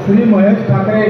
Shri Mahesh Thackeray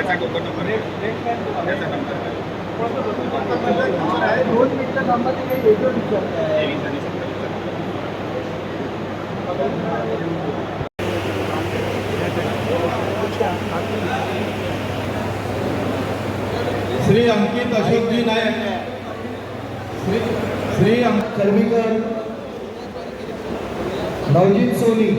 number number Shri Ankit Ashokji Nayak. Shri Shri Karmikar. Navjeet Soni.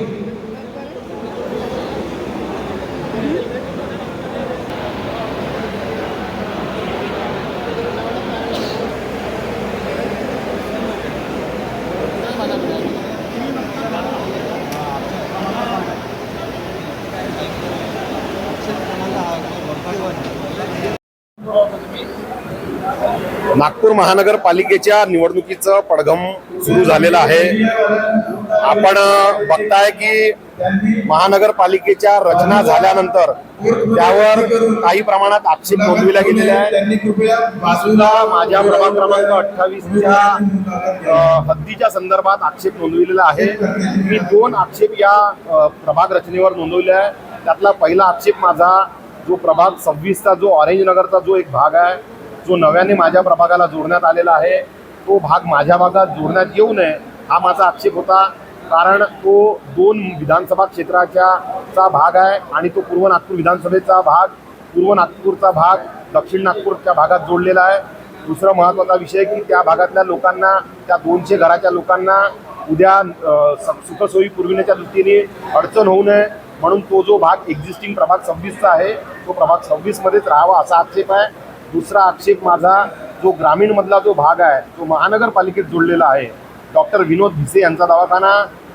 Nagpur महानगरपालिकेच्या निवडणुकीचं पडघम सुरू झालेलं आहे. आपण बघताय की महानगरपालिकेच्या रचना झाल्यानंतर त्यावर काही प्रमाणात आक्षेप नोंदविल्या गेलेले सुद्धा माझ्या प्रभाग क्रमांक अठ्ठावीसच्या हद्दीच्या संदर्भात आक्षेप नोंदविलेला आहे. मी दोन आक्षेप या प्रभाग रचनेवर नोंदवले आहे. त्यातला पहिला आक्षेप माझा जो प्रभाग सव्वीसचा जो ऑरेंज नगरचा जो एक भाग आहे जो नव्याने माझ्या प्रभागाला जोडण्यात आलेला आहे तो भाग माझ्या भागात जोडण्यात येऊ नये हा माझा आक्षेप होता. कारण तो दोन विधानसभा क्षेत्राच्या चा भाग आहे आणि तो पूर्व नागपूर विधानसभेचा भाग पूर्व नागपूरचा भाग दक्षिण नागपूरच्या भागात जोडलेला आहे. दुसरा महत्त्वाचा विषय की त्या भागातल्या लोकांना त्या दोनशे घराच्या लोकांना उद्या स- सुखसोयी पुरविण्याच्या दृष्टीने अडचण होऊ नये. म्हणून तो जो भाग एक्झिस्टिंग प्रभाग सव्वीसचा आहे तो प्रभाग सव्वीसमध्येच राहावा असा आक्षेप आहे. दुसरा आक्षेप माझा जो ग्रामीणमधला जो भाग आहे तो महानगरपालिकेत जोडलेला आहे. डॉक्टर विनोद भिसे यांचा दवाखाना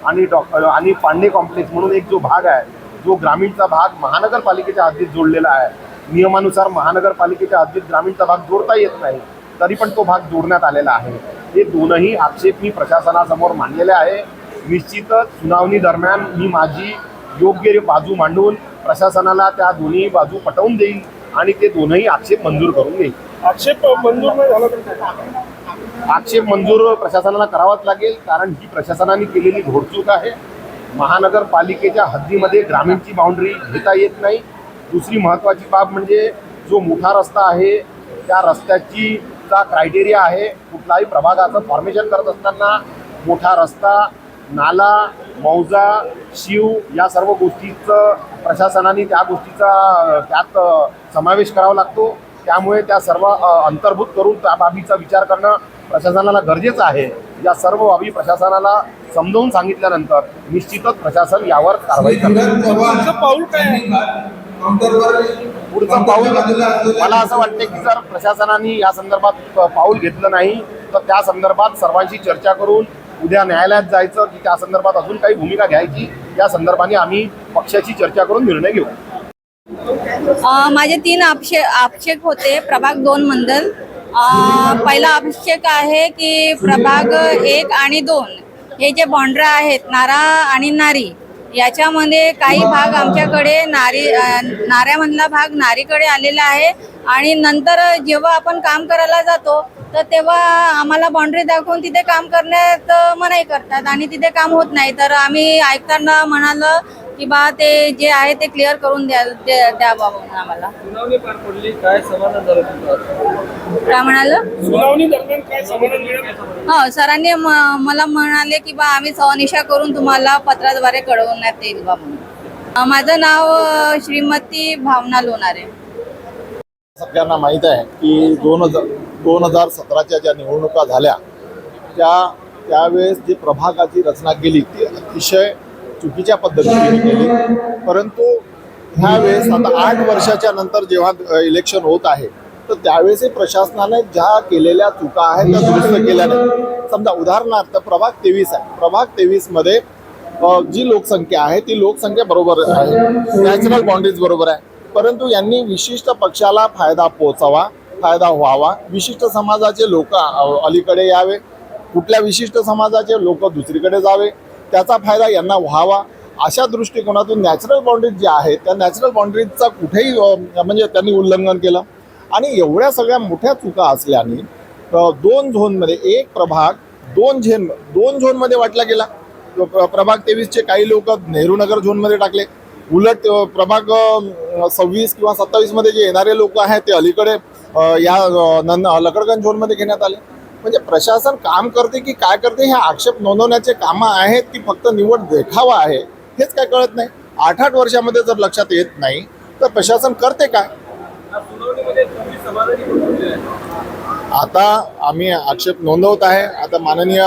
आणि डॉक्टर आणि पांडे कॉम्प्लेक्स म्हणून एक जो भाग आहे जो ग्रामीणचा भाग महानगरपालिकेच्या हद्दीत जोडलेला आहे. नियमानुसार महानगरपालिकेच्या हद्दीत ग्रामीणचा भाग जोडता येत नाही तरी पण तो भाग जोडण्यात आलेला आहे. हे दोनही आक्षेप मी प्रशासनासमोर मांडलेले आहे. निश्चितच सुनावणी दरम्यान मी माझी योग्य बाजू मांडून प्रशासनाला त्या दोन्ही बाजू पटवून देईल आणि ते दोनही आक्षेप मंजूर करून घेईल आक्षेप मंजूर नाही झाला तर आक्षेप मंजूर प्रशासनाला करावाच लागेल कारण ही प्रशासनाने केलेली घोडचूक आहे. महानगरपालिकेच्या हद्दीमध्ये ग्रामीणची बाउंड्री घेता येत नाही. दुसरी महत्त्वाची बाब म्हणजे जो मोठा रस्ता आहे त्या रस्त्याची चा क्रायटेरिया आहे कुठलाही प्रभागाचं फॉर्मेशन करत असताना मोठा रस्ता नाला मौजा शिव या सर्व गोष्टीचं प्रशासनाने त्या गोष्टीचा त्यात समावेश करावा लागतो. त्यामुळे त्या सर्व अंतर्भूत करून त्या बाबीचा विचार करणं प्रशासनाला गरजेचं आहे. या सर्व बाबी प्रशासनाला समजावून सांगितल्यानंतर निश्चितच प्रशासन यावर कारवाई करणार. पाऊल काय? पुढचं पाऊल मला असं वाटतं की जर प्रशासनाने या संदर्भात पाऊल घेतलं नाही तर त्या संदर्भात सर्वांशी चर्चा करून उद्या न्यायालयात जायचं की त्या संदर्भात अजून काही भूमिका घ्यायची या संदर्भाने आम्ही पक्षाची चर्चा करून निर्णय घेऊ. माझे तीन आक्षे आक्षेप होते प्रभाग दोन मंडल. पहिला आक्षेप आहे की प्रभाग एक आणि दोन हे जे बॉन्ड्रा आहेत नारा आणि नारी याच्यामध्ये काही भाग आमच्याकडे नारी नाऱ्यामधला भाग नारीकडे आलेला आहे. आणि नंतर जेव्हा आपण काम करायला जातो तर तेव्हा आम्हाला बाउंड्री दाखवून तिथे काम करण्यात मनाई करतात आणि तिथे काम होत नाही. तर आम्ही ऐकताना म्हणालं की बा ते जे आहे ते क्लिअर करून द्या द्या द्या बा म्हणून आम्हाला. काय म्हणालं? हो सरांनी मला म्हणाले की बा आम्ही सहनिशा करून तुम्हाला पत्राद्वारे कळवण्यात येईल बा म्हणून. अ, माझं नाव श्रीमती भावना लोणारे. सगळ्यांना माहीत आहे की दोन हजार दोन हजार सतराच्या ज्या निवडणुका झाल्या त्या त्यावेळेस जी प्रभागाची रचना केली ती अतिशय चुकीच्या पद्धतीने केली. परंतु ह्यावेळेस आता आठ वर्षाच्या नंतर जेव्हा इलेक्शन होत आहे तर त्यावेळेसही प्रशासनाने ज्या केलेल्या चुका आहेत त्या दुरुस्त केल्या नाही समजा उदाहरणार्थ प्रभाग तेवीस आहे. प्रभाग तेवीसमध्ये जी लोकसंख्या आहे ती लोकसंख्या बरोबर आहे. नॅचरल बाउंड्रीज बरोबर आहे. परंतु यांनी विशिष्ट पक्षाला फायदा पोचावा फायदा व्हावा. विशिष्ट समाजाचे लोक अलीकडे यावे. कुठल्या विशिष्ट समाजाचे लोक दुसरीकडे जावे त्याचा फायदा यांना व्हावा. अशा दृष्टिकोनातून नॅचरल बाउंड्रीज ज्या आहेत त्या नॅचरल बाउंड्रीजचा कुठेही म्हणजे त्यांनी उल्लंघन केलं. आणि एवढ्या सगळ्या मोठ्या चुका असल्याने दोन झोनमध्ये एक प्रभाग दोन झेन दोन झोनमध्ये वाटला गेला. प्र- प्रभाग तेवीसचे काही लोक नेहरू नगर झोनमध्ये टाकले. उलट प्रभाग सव्वीस किंवा सत्तावीसमध्ये जे येणारे लोक आहेत ते अलीकडे या नन लकडगंज झोनमध्ये घेण्यात आले. म्हणजे प्रशासन काम करते की काय करते हे आक्षेप नोंदवण्याचे कामं आहेत की फक्त निवड देखावा आहे हेच काय कळत नाही. आठ आठ वर्षामध्ये जर लक्षात येत नाही तर प्रशासन करते काय? आता आम्ही आक्षेप नोंदवत आहे. आता माननीय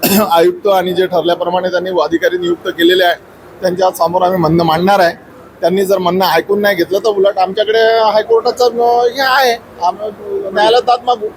आयुक्त आणि जे ठरल्याप्रमाणे त्यांनी अधिकारी नियुक्त केलेले आहे त्यांच्यासमोर आम्ही म्हणणं मांडणार आहे. त्यांनी जर म्हणणं ऐकून नाही घेतलं तर उलट आमच्याकडे हायकोर्टाचं हे आहे. आम्ही न्यायालयात दाद मागू.